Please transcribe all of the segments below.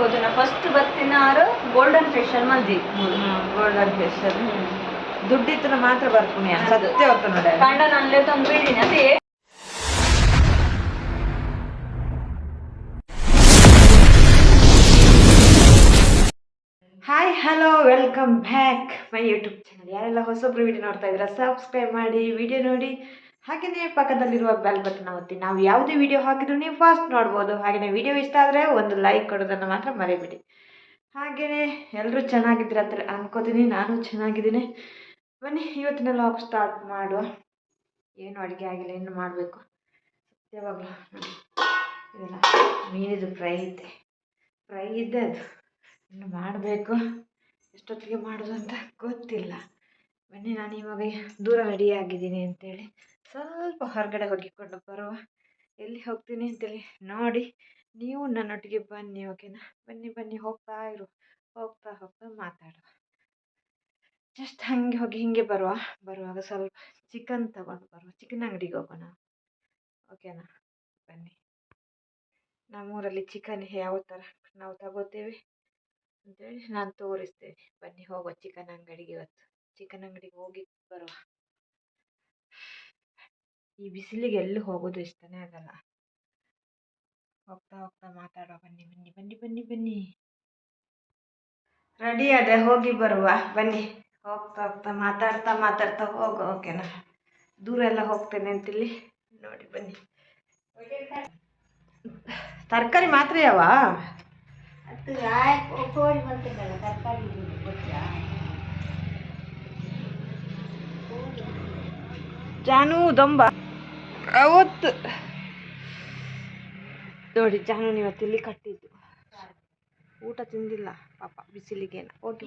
ಹೋಗೋದು ನಾ ಫಸ್ಟ್ ಬರ್ತಿನಾರು ಗೋಲ್ಡನ್ ಫೇಶಿಯಲ್ ಮಲ್ದಿ ಗೋಲ್ಡನ್ ಫೇಶಿಯಲ್ ದುಡ್ಡಿತ್ತು ಮಾತ್ರ ಬರ್ತೀನಿ ಸತ್ಯ ಹೊತ್ತು ನೋಡಿ ಕಂಡ ನಲ್ಲೇ ತಂದು ಬೀಳಿನಿ ಅದೇ. Hi hello welcome back my YouTube channel ಯಾರೆಲ್ಲ ಹೊಸೊಬ್ರು ವಿಡಿಯೋ ನೋಡ್ತಾ ಇದ್ದೀರಾ ಸಬ್ಸ್ಕ್ರೈಬ್ ಮಾಡಿ ವಿಡಿಯೋ ನೋಡಿ. ಹಾಗೆಯೇ ಪಕ್ಕದಲ್ಲಿರುವ ಬೆಲ್ ಬಟನ್ ಒತ್ತಿ. ನಾವು ಯಾವುದೇ ವಿಡಿಯೋ ಹಾಕಿದ್ರು ನೀವು ಫಾಸ್ಟ್ ನೋಡ್ಬೋದು. ಹಾಗೆಯೇ ವಿಡಿಯೋ ಇಷ್ಟ ಆದರೆ ಒಂದು ಲೈಕ್ ಕೊಡೋದನ್ನು ಮಾತ್ರ ಮರಿಬೇಡಿ. ಹಾಗೆಯೇ ಎಲ್ಲರೂ ಚೆನ್ನಾಗಿದ್ದೀರ ಅಂತ ಅನ್ಕೋತೀನಿ. ನಾನು ಚೆನ್ನಾಗಿದ್ದೀನಿ. ಬನ್ನಿ, ಇವತ್ತಿನ ಲಾಗ್ ಸ್ಟಾರ್ಟ್ ಮಾಡುವ. ಏನು ಅಡುಗೆ ಆಗಿಲ್ಲ, ಏನು ಮಾಡಬೇಕು? ಯಾವಾಗಲೂ ಇದೆಲ್ಲ ಮೀನಿದು ಫ್ರೈ ಇದೆ ಫ್ರೈ ಇದೆ ಅದು. ಇನ್ನು ಮಾಡಬೇಕು. ಎಷ್ಟೊತ್ತಿಗೆ ಮಾಡೋದು ಅಂತ ಗೊತ್ತಿಲ್ಲ. ಬನ್ನಿ, ನಾನು ಇವಾಗ ದೂರ ರೆಡಿ ಆಗಿದ್ದೀನಿ ಅಂತೇಳಿ. ಸ್ವಲ್ಪ ಹೊರಗಡೆ ಹೋಗಿಕೊಂಡು ಬರುವ. ಎಲ್ಲಿ ಹೋಗ್ತೀನಿ ಅಂತೇಳಿ ನೋಡಿ. ನೀವು ನನ್ನೊಟ್ಟಿಗೆ ಬನ್ನಿ ಓಕೆನಾ ಬನ್ನಿ ಬನ್ನಿ, ಹೋಗ್ತಾ ಇರು. ಹೋಗ್ತಾ ಹೋಗ್ತಾ ಮಾತಾಡುವ ಜಸ್ಟ್ ಹಾಗೆ ಹೋಗಿ ಹಿಂಗೆ ಬರುವ. ಬರುವಾಗ ಸ್ವಲ್ಪ ಚಿಕನ್ ತಗೊಂಡು ಬರುವ. ಚಿಕನ್ ಅಂಗಡಿಗೆ ಹೋಗೋಣ. ಓಕೆನಾ ಬನ್ನಿ. ನಮ್ಮೂರಲ್ಲಿ ಚಿಕನ್ ಯಾವ ಥರ ನಾವು ತಗೋತೇವೆ ಅಂತೇಳಿ ನಾನು ತೋರಿಸ್ತೇನೆ. ಬನ್ನಿ, ಹೋಗುವ ಚಿಕನ್ ಅಂಗಡಿಗೆ ಇವತ್ತು. ಚಿಕನ್ ಅಂಗಡಿಗೆ ಹೋಗಿ ಬರುವ. ಈ ಬಿಸಿಲಿಗೆ ಎಲ್ಲಿ ಹೋಗೋದು ಇಷ್ಟನೇ ಆಗಲ್ಲ. ಹೋಗ್ತಾ ಹೋಗ್ತಾ ಮಾತಾಡುವ. ಬನ್ನಿ ಬನ್ನಿ ಬನ್ನಿ ಬನ್ನಿ ಬನ್ನಿ. ರೆಡಿ ಅದೇ ಹೋಗಿ ಬರುವ. ಬನ್ನಿ. ಹೋಗ್ತಾ ಹೋಗ್ತಾ ಮಾತಾಡ್ತಾ ಮಾತಾಡ್ತಾ ಹೋಗು ಓಕೆನಾ ದೂರ ಎಲ್ಲ ಹೋಗ್ತೇನೆ ಅಂತಿಲ್ಲಿ. ನೋಡಿ ಬನ್ನಿ. ತರಕಾರಿ ಮಾತ್ರ ಯಾವ? ಜಾನು ದೊಂಬ. ಅವತ್ತು ನೋಡಿ ಜಾನು ಇವತ್ತು ಇಲ್ಲಿ ಕಟ್ಟಿದ್ದು. ಊಟ ತಿಂದಿಲ್ಲ ಪಾಪ ಬಿಸಿಲಿಗೇನ ಹೋಗಿ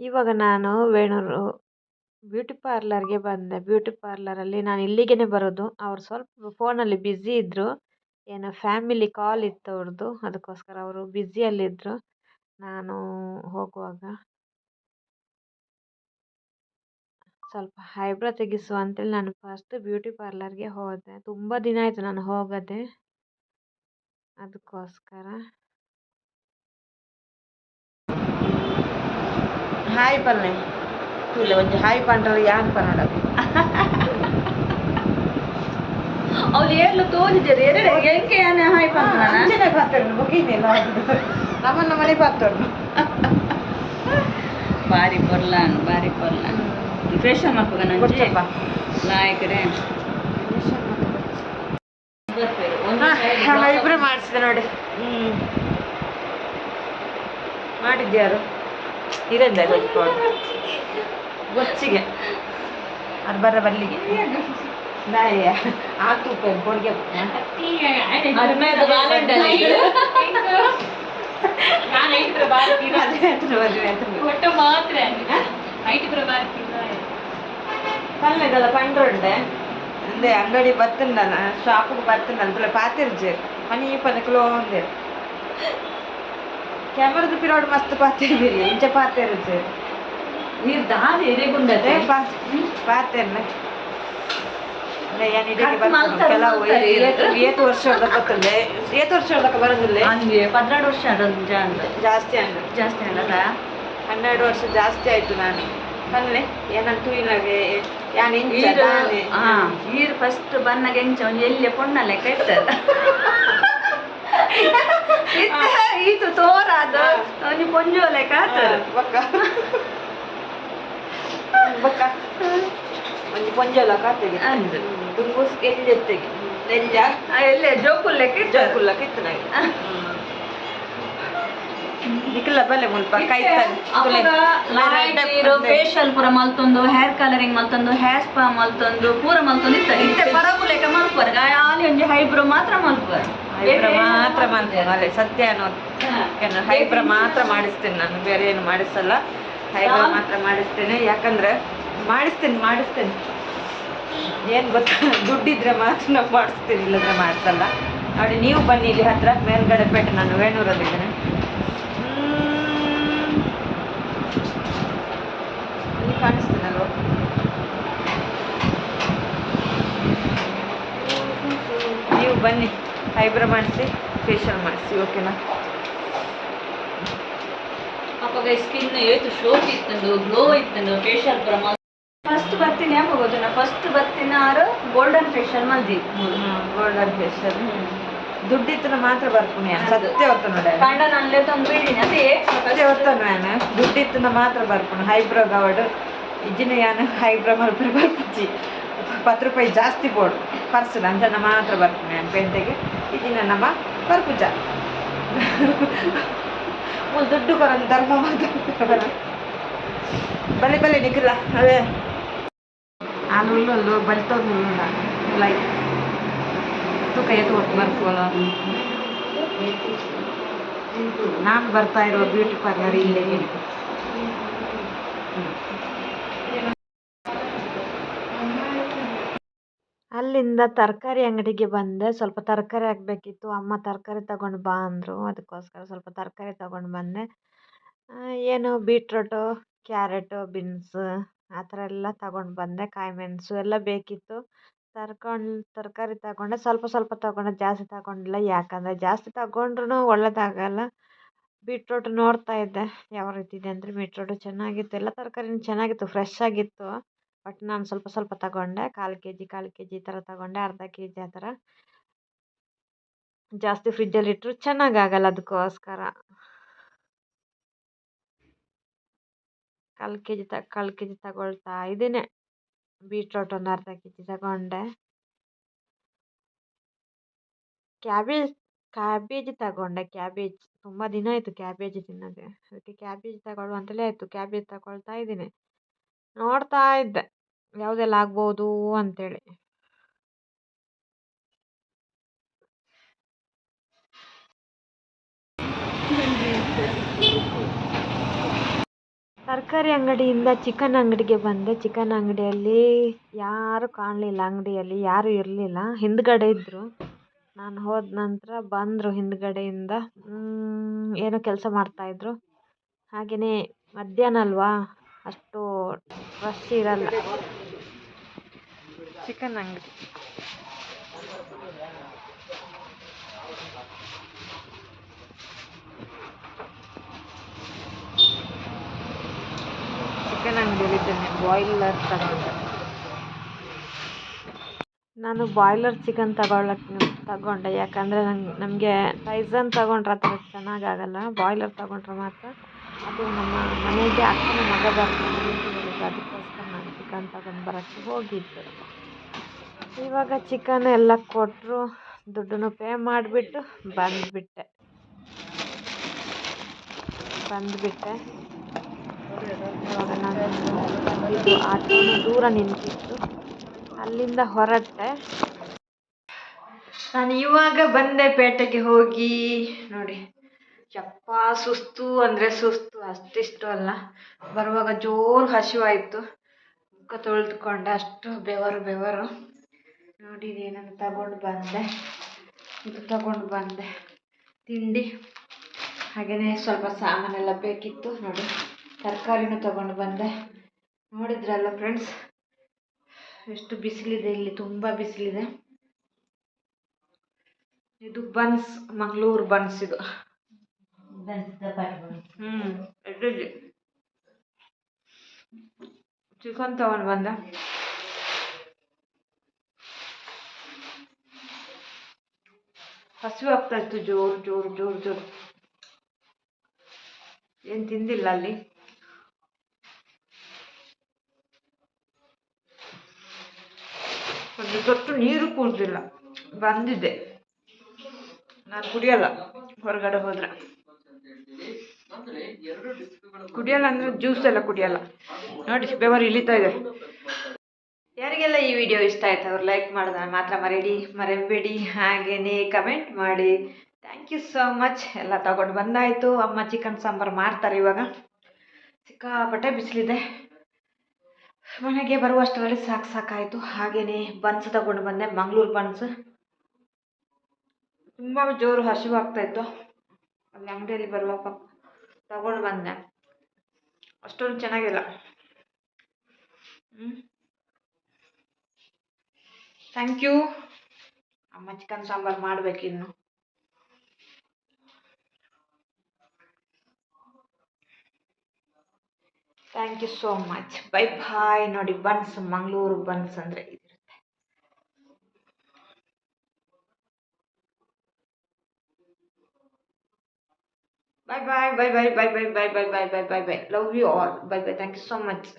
ಇವಾಗ ನಾನು ವೇಣೂರು ಬ್ಯೂಟಿ ಪಾರ್ಲರ್ಗೆ ಬಂದೆ. ಬ್ಯೂಟಿ ಪಾರ್ಲರಲ್ಲಿ ನಾನು ಇಲ್ಲಿಗೇ ಬರೋದು. ಅವ್ರು ಸ್ವಲ್ಪ ಫೋನಲ್ಲಿ ಬ್ಯುಸಿ ಇದ್ದರು ಏನೋ ಫ್ಯಾಮಿಲಿ ಕಾಲ್ ಇತ್ತು ಅವ್ರದ್ದು ಅದಕ್ಕೋಸ್ಕರ ಅವರು ಬ್ಯುಸಿಯಲ್ಲಿದ್ದರು ನಾನು ಹೋಗುವಾಗ ಸ್ವಲ್ಪ ಹೈಬ್ರೋ ತೆಗಿಸು ಅಂತೇಳಿ ನಾನು ಫಸ್ಟ್ ಬ್ಯೂಟಿ ಪಾರ್ಲರ್ಗೆ ಹೋದೆ. ತುಂಬ ದಿನ ಆಯಿತು ನಾನು ಹೋಗದೆ. ಅದಕ್ಕೋಸ್ಕರ ಹಾಯ್ ಪಲ್ಲೆ ಇಲ್ಲ ಒಂಜಿ ಹಾಯ್ ಪಂಡ್ರೆ ಯಾಕೆ ಪನ್ನಡ ಅವ್ರು ಏರ್ಲು ತೋರಿದ್ದಾರೆ ಎರಡು ಹೆಂಗೆ ಏನೇ ಹಾಯ್ ಪಂಕ್ರನ ಅಂಚನೆ ಪಾತ್ರೆ ಮುಗಿದಿಲ್ಲ ನಮ್ಮನ್ನ ಮನೆ ಪಾತ್ರೆ ಬಾರಿ ಬರ್ಲಾನ್ ಬಾರಿ ಬರ್ಲಾನ್ ಫ್ರೆಶ್ ಮಾಡ್ಬೇಕ ನಂಜಿ ಲಾಯಕರೆ ಇಬ್ರು ಮಾಡಿಸಿದೆ ನೋಡಿ ಹ್ಮ್ ಮಾಡಿದ್ಯಾರು ಇರಂದೆ ಗೊತ್ಕೊಂಡು ಗೊಚ್ಚಿಗೆ ಅದು ಬರ ಬಲ್ಲಿಗೆ ನಾಯ ಆ ತೂಪ ಕೊಡ್ಗೆ ಅದ್ಮೇಲೆ ಬಾಲಂಡಲ್ಲಿ ಪಲ್ಲೆದಲ್ಲ ಪಂಡ್ರುಂಡೆ ಅಂದೆ ಅಂಗಡಿ ಬತ್ತಂಡನ ಶಾಪಿಗೆ ಬತ್ತಂಡ ಅಂತಲ್ಲ ಪಾತಿರ್ಜೆ ಮನಿ ಪನಕಲೋ ಒಂದೇ ಕ್ಯಾಮರದ ಪಿರೋಡ್ ಮಸ್ತ್ ಪಾತಿರ್ಬಿರಿ ಇಂಚ ಪಾತಿರ್ಜೆ ನೀರು ದಾರಿ ಎರೆಗುಂಡದೆ ಅದೇ ಪಾ ಪಾತ್ರೆ ಕೆಲವು. ಏತು ಏತು ಬರೋದಿಲ್ಲ. ಹಂಗೆ ಪದ್ನಾಡು ವರ್ಷ ಆಡೋದು ಜಾಸ್ತಿ ಅಂದ ಜಾಸ್ತಿ ಹನ್ನೆರಡು ವರ್ಷ ಜಾಸ್ತಿ ಆಯ್ತು ನಾನು. ಬನ್ನಿ ಏನಂತೂ ಇಲ್ಲವೇ ಯಾನ್ ಇಂಚ. ಹಾ ಈರು ಫಸ್ಟ್ ಬನ್ನಾಗ ಎಂಚ ಎಲ್ಲಿ ಪೊಣ್ಣ ಲೆಕ್ಕ ಇರ್ತದ ಇದು ತೋರಾದ ಅವನಿ ಪೊಂಜೋ ಲೆಕ್ಕ ಹಾ, ಬಕ್ಕ. ಬೊಕ್ಕ. ಒಂಜಿ ಪೊಂಜಲ ಕಾತೆಗೆ. ಅಂದು. ದುಂಬುಸ್ ಎಲ್ಲಿ ಎತ್ತೆಗೆ ನೆಂಜ ಎಲ್ಲ? ಜೋಕುಲ್ಲಕ್ಕೆ ಇರ್ತದ ಜೋಕುಲ್ಲ ಕಿತ್ತನಾಗಿ ನಿಖಿಲ ಬಲೆ ಮುಲ್ಪ ಕೈ ಫೇಶಿಯಲ್ ಪೂರ ಮಲ್ತೊಂದು ಹೇರ್ ಕಲರಿಂಗ್ ಮಲ್ತೊಂದು ಹೇರ್ ಸ್ಪಾ ಮಲ್ತೊಂದು ಪೂರ ಮಲ್ತೊಂದು ಇತ್ತ ಇತ್ತೆ. ಲೆಕ್ಕ ಗಾಯ ಆಲಿ ಒಂಜಿ ಹೈಬ್ರೋ ಮಾತ್ರ ಮಲ್ಪುವರ್. ಹೈಬ್ರ ಮಾತ್ರ ಮಾಡ್ತೀನಿ. ಅಲ್ಲೇ ಸತ್ಯ ಅನ್ನೋದು. ಹೈಬ್ರ ಮಾತ್ರ ಮಾಡಿಸ್ತೀನಿ ನಾನು. ಬೇರೆ ಏನು ಮಾಡಿಸಲ್ಲ. ಹೈಬ್ರ ಮಾತ್ರ ಮಾಡಿಸ್ತೀನಿ. ಯಾಕಂದ್ರೆ ಮಾಡಿಸ್ತೀನಿ ಮಾಡಿಸ್ತೀನಿ. ಏನು ಗೊತ್ತಾ? ದುಡ್ಡಿದ್ರೆ ಮಾತ್ರ ನಾವು ಮಾಡಿಸ್ತೀನಿ ಇಲ್ಲದ್ರೆ ಮಾಡಿಸಲ್ಲ. ನೋಡಿ ನೀವು ಬನ್ನಿ ಇಲ್ಲಿ ಹತ್ರ. ಮೇಲ್ಗಡೆ ಪೇಟೆ ನಾನು ವೇಣೂರಲ್ಲಿದ್ದೇನೆ ಇದ್ದೇನೆ. ಇಲ್ಲಿ ಕಾಣಿಸ್ತೀನಲ್ವ ನೀವು ಬನ್ನಿ. ಐಬ್ರೋ ಮಾಡಿಸಿ ಫೇಶಿಯಲ್ ಮಾಡಿಸಿ ಓಕೆನಾ ಅಪ್ಪಗ ಸ್ಕಿನ್ ಏತು ಶೋಕ್ ಇತ್ತು ಗ್ಲೋ ಇತ್ತಂದು ಫೇಶಿಯಲ್ ಪ್ರಮಾಣ. ಫಸ್ಟ್ ಬರ್ತೀನಿ ಯಾಕೆ ಗೊತ್ತಿನ ಫಸ್ಟ್ ಬರ್ತೀನಿ ಆರು ಗೋಲ್ಡನ್ ಫೇಶಿಯಲ್ ಮಲ್ದಿ ಗೋಲ್ಡನ್ ಫೇಶಿಯಲ್ ದುಡ್ಡಿತ್ತು ಮಾತ್ರ ಬರ್ತೀನಿ ಸತ್ಯ ಹೊತ್ತು ನೋಡಿ ಕಂಡ ಅಲ್ಲೇ ತಂದು ಬೀಡಿನಿ ಅದೇ ಸತ್ಯ ಹೊತ್ತು ನಾನು ದುಡ್ಡಿತ್ತು ಮಾತ್ರ ಬರ್ಪುಣು ಹೈಬ್ರೋ ಗವಡು ಇಜ್ಜಿನ ಯಾನ ಹೈಬ್ರೋ ಮಲ್ಪರ್ ಬರ್ಪುಚ್ಚಿ ಪತ್ತು ರೂಪಾಯಿ ಜಾಸ್ತಿ ಬೋಡು ಪರ್ಸಲ್ ನಮ್ಮ ಮಾತ್ರ ಬರ್ತೀನಿ ನಾನು ಪೇಂಟೆಗೆ ಇದು ನಮ್ಮ ಪರ್ಪುಜ ಮುಲ್ ದುಡ್ಡು ಕೊರೊಂದು ಧರ್ಮ ಮಾತ್ರ ಬಲೆ ಬಲೆ ನಿಖಿಲ. ಅದೇ. ನಾನು ಉಲ್ಲು ಬಲ್ತೋದು ಲೈಕ್ ತೂಕ ಎತ್ತು ಒಟ್ಟು ಮರ್ಕೋಲ್ಲ ನಾನು ಬರ್ತಾ ಇರೋ ಬ್ಯೂಟಿ ಪಾರ್ಲರ್ ಇಲ್ಲೇ. ಅಲ್ಲಿಂದ ತರಕಾರಿ ಅಂಗಡಿಗೆ ಬಂದೆ. ಸ್ವಲ್ಪ ತರಕಾರಿ ಆಗಬೇಕಿತ್ತು ಅಮ್ಮ ತರಕಾರಿ ತಗೊಂಡು ಬಾ ಅಂದರು. ಅದಕ್ಕೋಸ್ಕರ ಸ್ವಲ್ಪ ತರಕಾರಿ ತಗೊಂಡು ಬಂದೆ. ಏನು ಬೀಟ್ರೋಟು, ಕ್ಯಾರೆಟು, ಬೀನ್ಸ್ ಆ ಥರ ಎಲ್ಲ ತಗೊಂಡು ಬಂದೆ. ಕಾಯಿ ಮೆಣಸು ಎಲ್ಲ ಬೇಕಿತ್ತು. ತರ್ಕೊಂಡು, ತರಕಾರಿ ತಗೊಂಡೆ. ಸ್ವಲ್ಪ ಸ್ವಲ್ಪ ತಗೊಂಡೆ. ಜಾಸ್ತಿ ತಗೊಂಡಿಲ್ಲ. ಯಾಕಂದರೆ ಜಾಸ್ತಿ ತಗೊಂಡ್ರೂ ಒಳ್ಳೆಯದಾಗಲ್ಲ ಬೀಟ್ರೋಟ್ ನೋಡ್ತಾ ಇದ್ದೆ. ಯಾವ ರೀತಿ ಇದೆ ಅಂದರೆ ಬೀಟ್ರೋಟು ಚೆನ್ನಾಗಿತ್ತು. ಎಲ್ಲ ತರಕಾರಿನೂ ಚೆನ್ನಾಗಿತ್ತು. ಫ್ರೆಶ್ ಆಗಿತ್ತು. ಬಟ್ ನಾನು ಸ್ವಲ್ಪ ಸ್ವಲ್ಪ ತಗೊಂಡೆ. ಕಾಲು ಕೆ ಜಿ, ಕಾಲು ಕೆ ಜಿ ಈ ಥರ ತಗೊಂಡೆ. ಅರ್ಧ ಕೆ ಜಿ ಆ ಥರ ಜಾಸ್ತಿ ಫ್ರಿಜ್ಜಲ್ಲಿ ಇಟ್ಟರು ಚೆನ್ನಾಗಾಗಲ್ಲ ಅದಕ್ಕೋಸ್ಕರ ಕಾಲು ಕೆ ಜಿ ತ, ಕಾಲು ಕೆ ಜಿ ತಗೊಳ್ತಾ ಇದ್ದೀನಿ ಬೀಟ್ರೋಟ್ ಒಂದು ಅರ್ಧ ಕೆ ಜಿ ತಗೊಂಡೆ. ಕ್ಯಾಬೇಜ್ ಕ್ಯಾಬೇಜ್ ತಗೊಂಡೆ. ಕ್ಯಾಬೇಜ್ ತುಂಬ ದಿನ ಆಯಿತು ಕ್ಯಾಬೇಜ್ ತಿನ್ನದೆ ಅದಕ್ಕೆ ಕ್ಯಾಬೇಜ್ ತಗೊಳ್ಳುವ ಅಂತಲೇ ಆಯಿತು. ಕ್ಯಾಬೇಜ್ ತಗೊಳ್ತಾ ಇದ್ದೀನಿ. ನೋಡ್ತಾ ಇದ್ದೆ. ಯಾವುದೆಲ್ಲ ಆಗ್ಬೋದು ಅಂತೇಳಿ. ತರಕಾರಿ ಅಂಗಡಿಯಿಂದ ಚಿಕನ್ ಅಂಗಡಿಗೆ ಬಂದೆ. ಚಿಕನ್ ಅಂಗಡಿಯಲ್ಲಿ ಯಾರು ಕಾಣಲಿಲ್ಲ. ಅಂಗಡಿಯಲ್ಲಿ ಯಾರೂ ಇರಲಿಲ್ಲ. ಹಿಂದ್ಗಡೆ ಇದ್ದರು ನಾನು ಹೋದ ನಂತರ ಬಂದರು ಹಿಂದ್ಗಡೆಯಿಂದ. ಏನೋ ಕೆಲಸ ಮಾಡ್ತಾಯಿದ್ರು ಹಾಗೆಯೇ ಮಧ್ಯಾಹ್ನ ಅಲ್ವಾ? ಅಷ್ಟು ರಶ್ ಇರಲ್ಲ. ಚಿಕನ್ ಅಂಗಡಿ. ಚಿಕನ್ ಅಂಗಡಿಯಲ್ಲಿದ್ದೇನೆ ಬಾಯ್ಲರ್ ತಗೊಂಡೆ. ನಾನು ಬಾಯ್ಲರ್ ಚಿಕನ್ ತಗೊಳ್ಳಕ್ಕೆ ತಗೊಂಡೆ. ಯಾಕಂದರೆ ನಂಗೆ, ನಮಗೆ ಟೈಸನ್ ತಗೊಂಡ್ರೆ ಆ ಥರ ಚೆನ್ನಾಗಾಗಲ್ಲ ಬಾಯ್ಲರ್ ತಗೊಂಡ್ರೆ ಮಾತ್ರ ಅದು ನಮ್ಮ ಮನೆಗೆ ಅಕ್ಕನ ಮಗ ಬರ್ತಾನೆ ಅದಕ್ಕೋಸ್ಕರ ನಾನು ಚಿಕನ್ ತಗೊಂಡು ಬರೋಕ್ಕೆ ಹೋಗಿದ್ದು. ಇವಾಗ ಚಿಕನ್ ಎಲ್ಲ ಕೊಟ್ಟರು ದುಡ್ಡನ್ನು ಪೇ ಮಾಡಿಬಿಟ್ಟು ಬಂದುಬಿಟ್ಟೆ. ಬಂದುಬಿಟ್ಟೆ. ಇವಾಗ ನಾನು ದೂರ ನಿಂತಿತ್ತು ಅಲ್ಲಿಂದ ಹೊರಟೆ. ನಾನು ಇವಾಗ ಬಂದೆ ಪೇಟೆಗೆ ಹೋಗಿ. ನೋಡಿ. ಯಪ್ಪ, ಸುಸ್ತು ಅಂದರೆ ಸುಸ್ತು, ಅಷ್ಟಿಷ್ಟು ಅಲ್ಲ. ಬರುವಾಗ ಜೋರು ಹಸಿವಾಯಿತು. ಮುಖ ತೊಳೆದುಕೊಂಡೆ, ಅಷ್ಟು ಬೆವರು ಬೆವರು. ನೋಡಿ ಏನನ್ನು ತಗೊಂಡು ಬಂದೆ. ಇದು ತಗೊಂಡು ಬಂದೆ. ತಿಂಡಿ. ಹಾಗೆಯೇ ಸ್ವಲ್ಪ ಸಾಮಾನೆಲ್ಲ ಬೇಕಿತ್ತು. ನೋಡಿ, ತರಕಾರಿನೂ ತಗೊಂಡು ಬಂದೆ. ನೋಡಿದ್ರಲ್ಲ ಫ್ರೆಂಡ್ಸ್ ಎಷ್ಟು ಬಿಸಿಲಿದೆ ಇಲ್ಲಿ, ತುಂಬ ಬಿಸಿಲಿದೆ. ಇದು ಬನ್ಸ್, ಮಂಗಳೂರು ಬನ್ಸ್ ಇದು. ಚಿಕನ್ ತಗೊಂಡು ಬಂದ ಹಸಿವು ಆಗ್ತಾ ಇತ್ತು ಜೋರು ಜೋರು ಜೋರು ಜೋರು ಏನು ತಿಂದಿಲ್ಲ ಅಲ್ಲಿ ಒಂದು ತೊಟ್ಟು ನೀರು ಕುಡ್ದಿಲ್ಲ ಬಂದಿದ್ದೆ ನಾನು ಕುಡಿಯಲ್ಲ ಹೊರಗಡೆ ಹೋದ್ರೆ ಕುಡಿಯಲ್ಲ ಅಂದ್ರೆ ಜ್ಯೂಸ್ ಎಲ್ಲ ಕುಡಿಯಲ್ಲ. ನೋಡಿ ಬೆವರು ಇಳಿತಾ ಇದೆ. ಯಾರಿಗೆಲ್ಲ ಈ ವಿಡಿಯೋ ಇಷ್ಟ ಆಯ್ತು ಅವ್ರು ಲೈಕ್ ಮಾಡೋದನ್ನ ಮಾತ್ರ ಮರೆಯಡಿ ಮರೆಯಬೇಡಿ. ಹಾಗೇನೆ ಕಮೆಂಟ್ ಮಾಡಿ. ಥ್ಯಾಂಕ್ ಯು ಸೋ ಮಚ್ ಎಲ್ಲ ತಗೊಂಡು ಬಂದಾಯಿತು. ಅಮ್ಮ ಚಿಕನ್ ಸಾಂಬಾರು ಮಾಡ್ತಾರೆ ಇವಾಗ. ಸಿಕ್ಕಾಪಟ್ಟೆ ಬಿಸಿಲಿದೆ. ಮನೆಗೆ ಬರುವಷ್ಟರಲ್ಲಿ ಸಾಕು ಸಾಕಾಯಿತು. ಹಾಗೇನೆ ಬನ್ಸ್ ತಗೊಂಡು ಬಂದೆ ಮಂಗಳೂರು ಬನ್ಸ್ ತುಂಬ ಜೋರು ಹಸಿವು ಆಗ್ತಾ ಇತ್ತು. ಅಲ್ಲಿ ಅಂಗಡಿಯಲ್ಲಿ ಬರುವಾಗ ತಗೊಂಡು ಬಂದೆ. ಅಷ್ಟೊಂದು ಚೆನ್ನಾಗಿಲ್ಲ. ಹ್ಞೂ ಥ್ಯಾಂಕ್ ಯು ಅಮ್ಮ chicken sambar ಮಾಡಬೇಕಿನ್ನು thank you so much bye bye ನೋಡಿ, ಬನ್ಸ್, ಮಂಗಳೂರು ಬನ್ಸ್ ಅಂದರೆ Bye bye, bye bye, bye bye, bye bye, bye bye, bye bye. Love you all. Bye bye. Thank you so much.